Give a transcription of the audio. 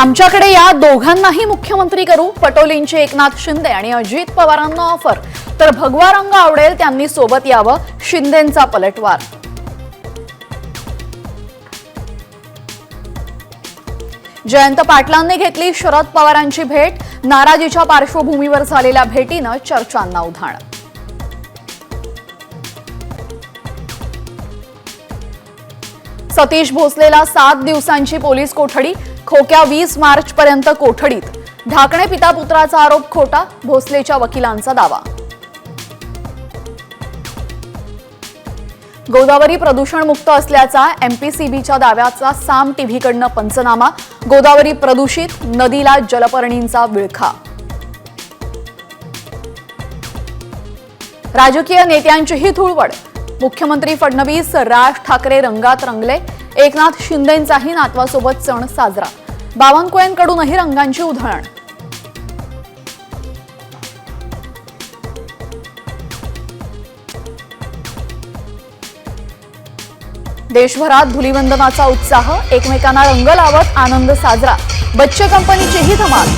आमच्याकडे या दोघांनाही मुख्यमंत्री करू पटोलींचे एकनाथ शिंदे आणि अजित पवारांना ऑफर तर भगवा रंग आवडेल त्यांनी सोबत यावं शिंदेंचा पलटवार. जयंत पाटलांनी घेतली शरद पवारांची भेट नाराजीच्या पार्श्वभूमीवर झालेल्या भेटीनं चर्चांना उधाण. सतीश भोसलेला सात दिवसांची पोलीस कोठडी खोक्या वीस मार्च पर्यंत कोठडीत. ढाकणे पिता पुत्राचा आरोप खोटा भोसलेच्या वकिलांचा दावा. गोदावरी प्रदूषण मुक्त असल्याचा एमपीसीबीच्या दाव्याचा साम टीव्हीकडनं पंचनामा गोदावरी प्रदूषित नदीला जलपर्णींचा विळखा. राजकीय नेत्यांचीही धुळवड. मुख्यमंत्री फडणवीस राज ठाकरे रंगात रंगले एकनाथ शिंदेंचाही नातवासोबत सण साजरा. बावनकुळ्यांकडूनही रंगांची उधळण. देशभरात धुलिवंदनाचा उत्साह एकमेकांना रंग लावत आनंद साजरा. बच्चे कंपनीचीही धमाल.